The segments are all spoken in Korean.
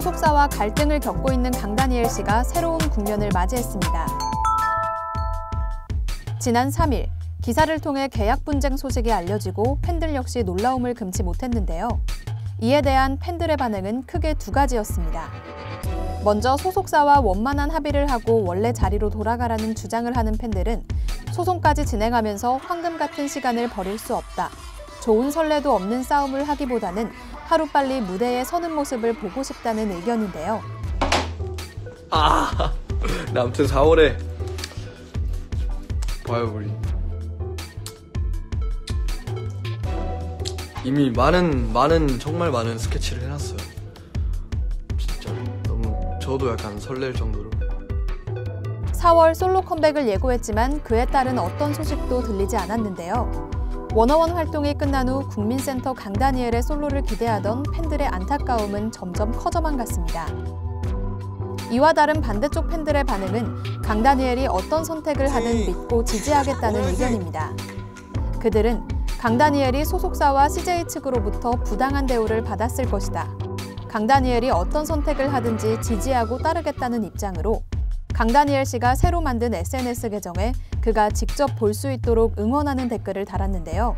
소속사와 갈등을 겪고 있는 강다니엘 씨가 새로운 국면을 맞이했습니다. 지난 3일 기사를 통해 계약 분쟁 소식이 알려지고 팬들 역시 놀라움을 금치 못했는데요. 이에 대한 팬들의 반응은 크게 두 가지였습니다. 먼저 소속사와 원만한 합의를 하고 원래 자리로 돌아가라는 주장을 하는 팬들은 소송까지 진행하면서 황금 같은 시간을 버릴 수 없다. 좋은 선례도 없는 싸움을 하기보다는 하루빨리 무대에 서는 모습을 보고 싶다는 의견인데요. 아, 네, 아무튼 4월에 봐요 우리 이미 많은 많은 정말 많은 스케치를 해놨어요. 진짜 너무 저도 약간 설렐 정도로 4월 솔로 컴백을 예고했지만 그에 따른 어떤 소식도 들리지 않았는데요. 워너원 활동이 끝난 후 국민센터 강다니엘의 솔로를 기대하던 팬들의 안타까움은 점점 커져만 갔습니다. 이와 다른 반대쪽 팬들의 반응은 강다니엘이 어떤 선택을 하든 믿고 지지하겠다는 의견입니다. 그들은 강다니엘이 소속사와 CJ 측으로부터 부당한 대우를 받았을 것이다. 강다니엘이 어떤 선택을 하든지 지지하고 따르겠다는 입장으로 강다니엘 씨가 새로 만든 SNS 계정에 그가 직접 볼 수 있도록 응원하는 댓글을 달았는데요.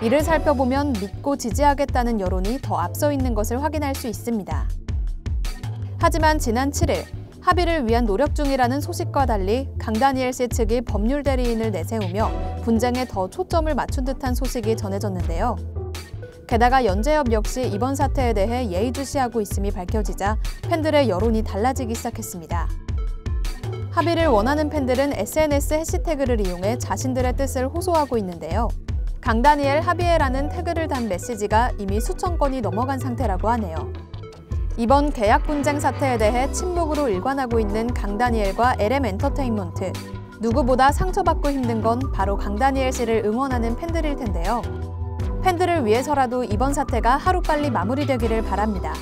이를 살펴보면 믿고 지지하겠다는 여론이 더 앞서 있는 것을 확인할 수 있습니다. 하지만 지난 7일 합의를 위한 노력 중이라는 소식과 달리 강다니엘 씨 측이 법률 대리인을 내세우며 분쟁에 더 초점을 맞춘 듯한 소식이 전해졌는데요. 게다가 연재협 역시 이번 사태에 대해 예의주시하고 있음이 밝혀지자 팬들의 여론이 달라지기 시작했습니다. 합의를 원하는 팬들은 SNS 해시태그를 이용해 자신들의 뜻을 호소하고 있는데요. 강다니엘 합의해라는 태그를 단 메시지가 이미 수천 건이 넘어간 상태라고 하네요. 이번 계약 분쟁 사태에 대해 침묵으로 일관하고 있는 강다니엘과 LM 엔터테인먼트. 누구보다 상처받고 힘든 건 바로 강다니엘 씨를 응원하는 팬들일 텐데요. 팬들을 위해서라도 이번 사태가 하루빨리 마무리되기를 바랍니다.